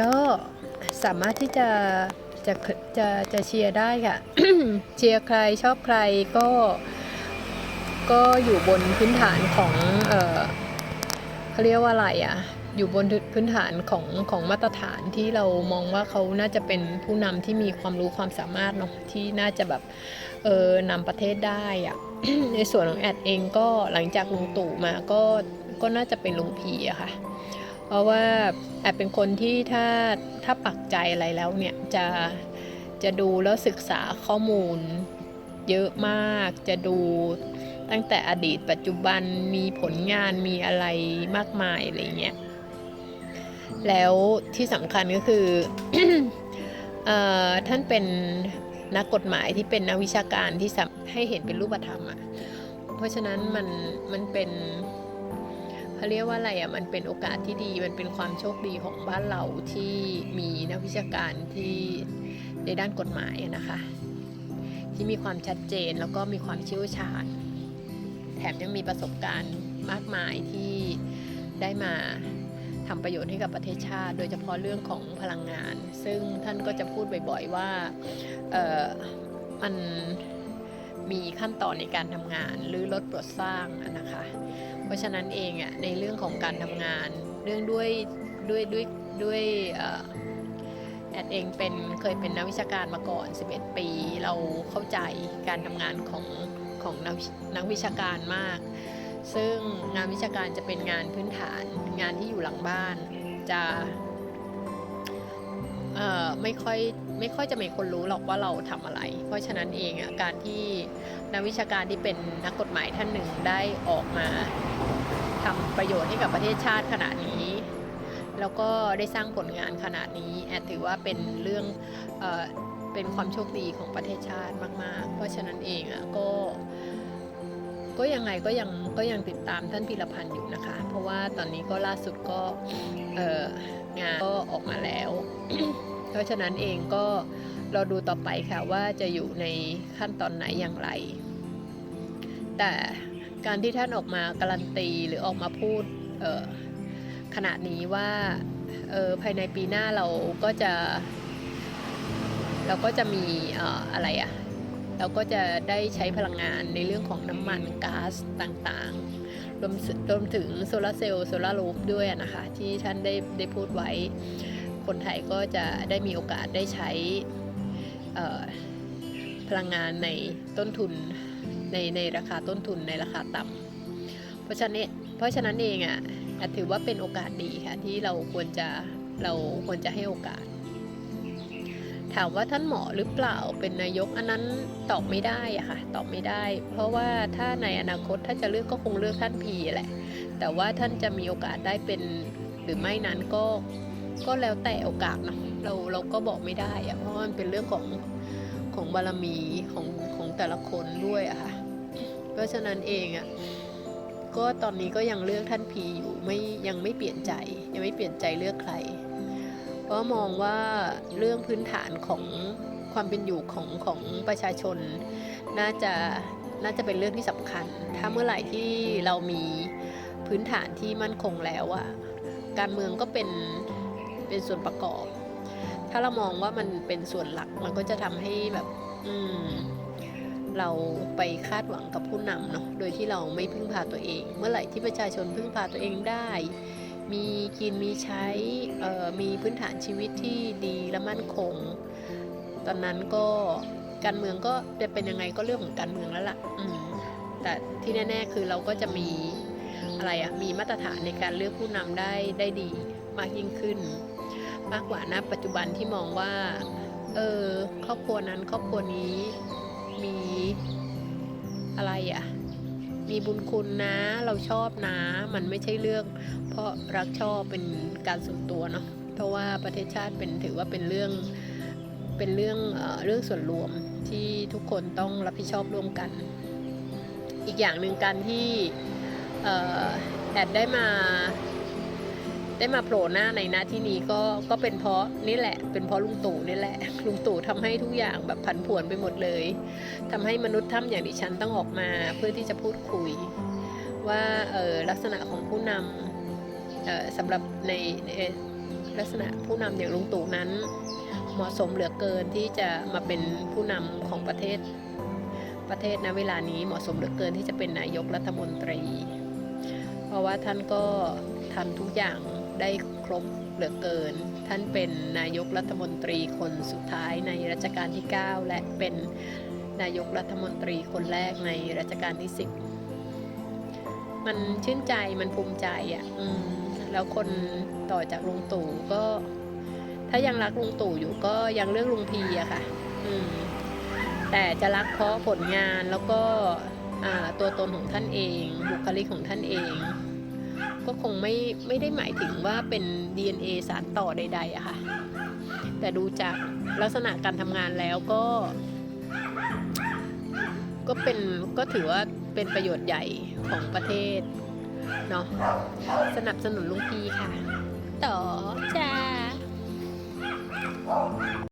ก็สามารถที่จะจะจะจะเชียร์ได้ค่ะ เชียร์ใครชอบใครก็ ก็อยู่บนพื้นฐานของ เออเขาเรียกว่าอะไรอะ่ะ อยู่บนพื้นฐานของของมาตรฐานที่เรามองว่าเขาน่าจะเป็นผู้นำที่มีความรู้ความสามารถเนาะที่น่าจะแบบ เออนำประเทศได้อะในส่วนของแอดเองก็หลังจากลุงตู่มาก็ก็น่าจะเป็นลุงพีอะค่ะ เพราะว่าแอดเป็นคนที่ถ้าถ้าปักใจอะไรแล้วเนี่ยจะจะดูแล้วศึกษาข้อมูลเยอะมากจะดูตั้งแต่อดีตปัจจุบันมีผลงานมีอะไรมากมายอะไรเงี้ยแล้วที่สำคัญก็คืออท่านเป็นนักกฎหมายที่เป็นนักวิชาการที่ให้เห็นเป็นรูปธรรมอะ่ะเพราะฉะนั้นมันมันเป็น เขาเรียกว่าอะไรอะมันเป็นโอกาสที่ดีมันเป็นความโชคดีของบ้านเราที่มีนักวิชาการที่ในด้านกฎหมายนะคะ ที่มีความชัดเจนแล้วก็มีความเชี่ยวชาญ แถมยังมีประสบการณ์มากมายที่ได้มาทำประโยชน์ให้กับประเทศชาติ โดยเฉพาะเรื่องของพลังงาน ซึ่งท่านก็จะพูดบ่อยๆว่ามันมีขั้นตอนในการทำงานหรือลดปลดสร้างนะคะ เพราะฉะนั้นเองอะในเรื่องของการทำงาน เรื่องด้วยด้วยด้วยด้วยแอดเองเป็นเคยเป็นนักวิชาการมาก่อน 11 ปี เราเข้าใจการทำงานของของนักนักวิชาการมาก ซึ่งงานวิชาการจะเป็นงานพื้นฐาน งานที่อยู่หลังบ้านจะเอ่อไม่ค่อยไม่ค่อยจะมีคนรู้หรอกว่าเราทำอะไร เพราะฉะนั้นเองอะการที่นักวิชาการที่เป็นนักกฎหมายท่านหนึ่งได้ออกมา ทำประโยชน์ให้กับประเทศชาติขนาดนี้ แล้วก็ได้สร้างผลงานขนาดนี้แอดถือว่าเป็นเรื่องเออเป็นความโชคดีของประเทศชาติมาก ๆ เพราะฉะนั้นเองอะก็ก็ยังไงก็ยังก็ยังติดตามท่านพิรพันธ์อยู่นะคะ เพราะว่าตอนนี้ก็ล่าสุดก็งานก็ออกมาแล้ว เพราะฉะนั้นเองก็เราดูต่อไปค่ะว่าจะอยู่ในขั้นตอนไหนอย่างไร แต่ การที่ท่านออกมาการันตีหรือออกมาพูดขณะนี้ว่าภายในปีหน้าเราก็จะ เราก็จะมีอออะไรอะเราก็จะได้ใช้พลังงานในเรื่องของน้ำมันก๊าซต่างๆ รวมถึงรวมถึงโซลาร์เซลล์โซลารูฟด้วยนะคะ ที่ท่านได้ได้พูดไว้ คนไทยก็จะได้มีโอกาสได้ใช้พลังงานในต้นทุน ในในราคาต้นทุนในราคาต่ำเพราะฉะนั้นเพราะฉะนั้นเองอะ่ะถือว่าเป็นโอกาสดีค่ะที่เราควรจะเราควรจะให้โอกาส ถามว่าท่านเหมาะหรือเปล่าเป็นนายกอันนั้นตอบไม่ได้อะค่ะตอบไม่ได้ เพราะว่าถ้าในอนาคตถ้าจะเลือกก็คงเลือกท่านพีแหละ แต่ว่าท่านจะมีโอกาสได้เป็นหรือไม่นั้นก็ก็แล้วแต่โอกาสเนาะเราเราก็บอกไม่ได้อะเพราะมันเป็นเรื่องของของบารมีของของแต่ละคนด้วยอะค่ะ ราะฉะนั้นเองอะก็ตอนนี้ก็ยังเลือกท่านพีอยู่ไม่ยังไม่เปลี่ยนใจยังไม่เปลี่ยนใจเลือกใคร เพราะมองว่าเรื่องพื้นฐานของความเป็นอยู่ของของประชาชน น่าจะน่าจะเป็นเรื่องที่สำคัญ ถ้าเมื่อไหร่ที่เรามีพื้นฐานที่มั่นคงแล้วอะการเมืองก็เป็นเป็นส่วนประกอบ ถ้าเรามองว่ามันเป็นส่วนหลักมันก็จะทำให้แบบ อืม เราไปคาดหวังกับผู้นำเนาะโดยที่เราไม่พึ่งพาตัวเอง เมื่อไหร่ที่ประชาชนพึ่งพาตัวเองได้ มีกินมีใช้มีพื้นฐานชีวิตที่ดีและมั่นคง ตอนนั้นก็การเมืองก็จะเป็นยังไงก็เรื่องของการเมืองแล้วล่ะแต่ที่แน่ ๆ คือเราก็จะมีอะไรอะมีมาตรฐานในการเลือกผู้นำได้ได้ดีมากยิ่งขึ้น มากกว่าณปัจจุบันที่มองว่าเออครอบครัวนั้นครอบครัวนี้ มีอะไรอะมีบุญคุณนะ เราชอบนะ มันไม่ใช่เรื่อง เพราะรักชอบเป็นการส่วนตัวเนาะ เพราะว่าประเทศชาติเป็นถือว่าเป็นเรื่องเป็นเรื่องเอเรื่องส่วนรวมที่ทุกคนต้องรับผิดชอบร่วมกัน อีกอย่างหนึ่งการที่แอดได้มา ได้มาโผล่หน้าในหน้าที่นี้ก็ก็เป็นเพราะนี่แหละ เป็นเพราะลุงตู่นี่แหละ ลุงตู่ทำให้ทุกอย่างแบบผันผวนไปหมดเลยทำให้มนุษย์ถ้ำอย่างดิฉันต้องออกมาเพื่อที่จะพูดคุย ว่าเออลักษณะของผู้นำเออสำหรับในในลักษณะผู้นำอย่างลุงตู่นั้น เหมาะสมเหลือเกินที่จะมาเป็นผู้นำของประเทศประเทศณเวลานี้เหมาะสมเหลือเกินที่จะเป็นนายกรัฐมนตรี เพราะว่าท่านก็ทำทุกอย่าง ได้ครบเหลือเกิน ท่านเป็นนายกรัฐมนตรีคนสุดท้ายในรัชกาลที่ 9 และเป็นนายกรัฐมนตรีคนแรกในรัชกาลที่ 10 มันชื่นใจมันภูมิใจอะ่ะแล้วคนต่อจากลุงตู่ก็ ถ้ายังรักลุงตู่อยู่ก็ยังเลือกลุงพีอะค่ะ อืมแต่จะรักเพราะผลงานแล้วก็ตัวตนของท่านเอง บุคลิกของท่านเอง ก็คงไม่ไม่ได้หมายถึงว่าเป็น DNA สารต่อใดๆอะค่ะ แต่ดูจากลักษณะการทำงานแล้วก็ ก็เป็นก็ถือว่าเป็นประโยชน์ใหญ่ของประเทศเนาะสนับสนุนลุงพีค่ะ ต่อจ้า